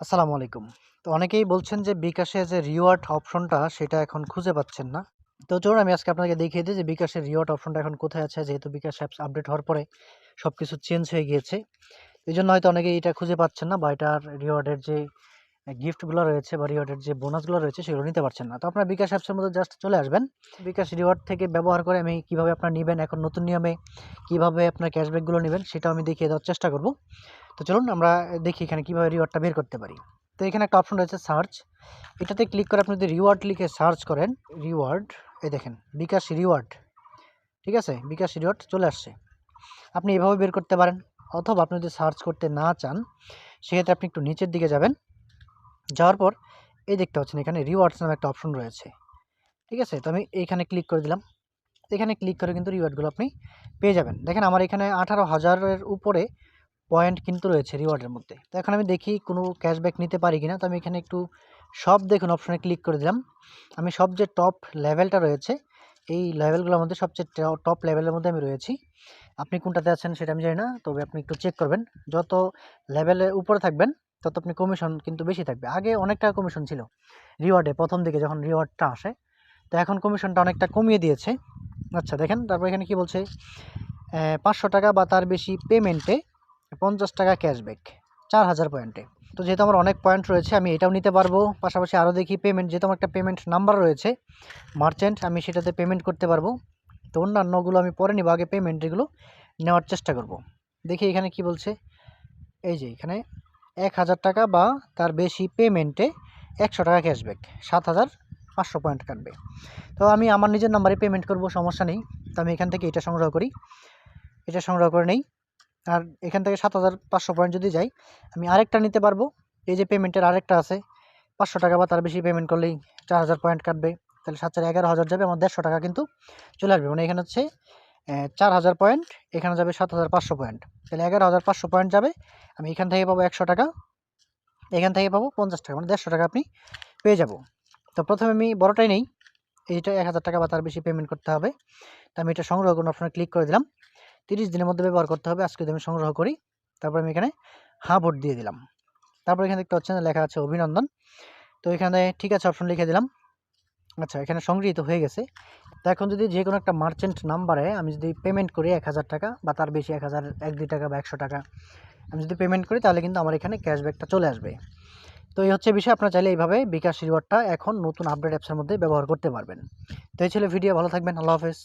আসসালামু আলাইকুম। তো অনেকেই বলছেন যে বিকাশে যে রিওয়ার্ড অপশনটা সেটা এখন খুঁজে পাচ্ছেন না। তো চলুন আমি আজকে আপনাকে দেখিয়ে দিই যে বিকাশের রিওয়ার্ড অপশনটা এখন কোথায় আছে, যেহেতু বিকাশ অ্যাপস আপডেট হওয়ার পরে সব কিছু চেঞ্জ হয়ে গিয়েছে। এই জন্য হয়তো অনেকেই এটা খুঁজে পাচ্ছেন না বা এটার রিওয়ার্ডের যে গিফটগুলো রয়েছে বা রিওয়ার্ডের যে বোনাসগুলো রয়েছে সেগুলো নিতে পারছেন না। তো আপনার বিকাশ অ্যাপসের মধ্যে জাস্ট চলে আসবেন। বিকাশ রিওয়ার্ড থেকে ব্যবহার করে আমি কীভাবে আপনারা নিবেন এখন নতুন নিয়মে কীভাবে আপনার ক্যাশব্যাকগুলো নিবেন সেটাও আমি দেখিয়ে দেওয়ার চেষ্টা করব। তো চলুন আমরা দেখি এখানে কীভাবে রিওয়ার্ডটা বের করতে পারি। তো এখানে একটা অপশন রয়েছে সার্চ। এটাতে ক্লিক করে আপনি যদি রিওয়ার্ড লিখে সার্চ করেন, রিওয়ার্ড এই দেখেন বিকাশ রিওয়ার্ড। ঠিক আছে? বিকাশ রিওয়ার্ড চলে আসছে। আপনি এভাবে বের করতে পারেন অথবা আপনি যদি সার্চ করতে না চান সেক্ষেত্রে আপনি একটু নিচের দিকে যাবেন। যাওয়ার পর এই দেখতে পাচ্ছেন এখানে রিওয়ার্ডস নামে একটা অপশন রয়েছে। ঠিক আছে? তো আমি এইখানে ক্লিক করে দিলাম। এখানে ক্লিক করে কিন্তু রিওয়ার্ডগুলো আপনি পেয়ে যাবেন। দেখেন আমার এখানে আঠারো হাজারের উপরে পয়েন্ট কিন্তু রয়েছে রিওয়ার্ডের মধ্যে। তো এখন আমি দেখি কোনো ক্যাশব্যাক নিতে পারি কিনা। তো আমি এখানে একটু সব দেখুন অপশনে ক্লিক করে দিলাম। আমি সব যে টপ লেভেলটা রয়েছে, এই লেভেলগুলোর মধ্যে সবচেয়ে টপ লেভেলের মধ্যে আমি রয়েছি। আপনি কোনটাতে আছেন সেটা আমি জানি না। তবে আপনি একটু চেক করবেন। যত লেভেলের উপরে থাকবেন তত আপনি কমিশন কিন্তু বেশি থাকবে। আগে অনেক টাকা কমিশন ছিল রিওয়ার্ডে প্রথম দিকে যখন রিওয়ার্ডটা আসে। তো এখন কমিশনটা অনেকটা কমিয়ে দিয়েছে। আচ্ছা দেখেন তারপর এখানে কি বলছে পাঁচশো টাকা বা তার বেশি পেমেন্টে ৳৫০ ক্যাশব্যাক ৪,০০০ পয়েন্টে। তো যেহেতু আমার অনেক পয়েন্ট রয়েছে আমি এটাও নিতে পারব। পাশাপাশি আরও দেখি পেমেন্ট যেহেতু আমার একটা পেমেন্ট নাম্বার রয়েছে মার্চেন্ট আমি সেটাতে পেমেন্ট করতে পারব। তো অন্যান্যগুলো আমি পরে নিবো আগে পেমেন্ট এগুলো নেওয়ার চেষ্টা করব। দেখি এখানে কি বলছে এই যে এখানে ৳১,০০০ বা তার বেশি পেমেন্টে ৳১০০ ক্যাশব্যাক ৭,৫০০ পয়েন্ট কাটবে। তো আমি আমার নিজের নাম্বারে পেমেন্ট করব সমস্যা নেই। তো আমি এখান থেকে এটা সংগ্রহ করি। এটা সংগ্রহ করে নেই। আর এখান থেকে ৭,৫০০ পয়েন্ট যদি যাই আমি আরেকটা নিতে পারব। এই যে পেমেন্টের আরেকটা আছে ৳৫০০ বা তার বেশি পেমেন্ট করলেই ৪,০০০ পয়েন্ট কাটবে। তাহলে ৭ ৪ ১১,০০০ যাবে আমার ৳১৫০ কিন্তু চলে আসবে। মানে এখানে হচ্ছে অ্যা ৪,০০০ পয়েন্ট এখানে যাবে ৭,৫০০ পয়েন্ট। তাহলে ১১,৫০০ পয়েন্ট যাবে। আমি এখান থেকে পাবো ৳১০০ এখান থেকে পাবো ৳৫০ মানে ৳১৫০ আপনি পেয়ে যাব। তো প্রথমে আমি বড়টাই নেই। এইটা ৳১,০০০ বা তার বেশি পেমেন্ট করতে হবে। তো আমি এটা সংগ্রহ করুন অপশনে ক্লিক করে দিলাম। ৩০ দিনের মধ্যে ব্যবহার করতে হবে। আজকে যদি আমি সংগ্রহ করি তারপর আমি এখানে হ্যাঁ ভোট দিয়ে দিলাম। তারপর এখানে দেখতে পাচ্ছেন লেখা আছে অভিনন্দন। তো এখানে ঠিক আছে অপশন লিখে দিলাম। আচ্ছা এখানে সংগৃহীত হয়ে গেছে। তো এখন যদি যে কোনো একটা মার্চেন্ট নাম্বারে আমি যদি পেমেন্ট করি ৳১,০০০ বা তার বেশি ১,০০০ ৳১-৳২ বা ৳১০০ আমি যদি পেমেন্ট করি তাহলে কিন্তু আমার এখানে ক্যাশব্যাকটা চলে আসবে। তো এই হচ্ছে বিষয় আপনারা চাইলে এইভাবে বিকাশ রিওয়ার্ডটা এখন নতুন আপডেট অ্যাপসের মধ্যে ব্যবহার করতে পারবেন। তো এই ছিল ভিডিও ভালো থাকবেন। আল্লাহ হাফেজ।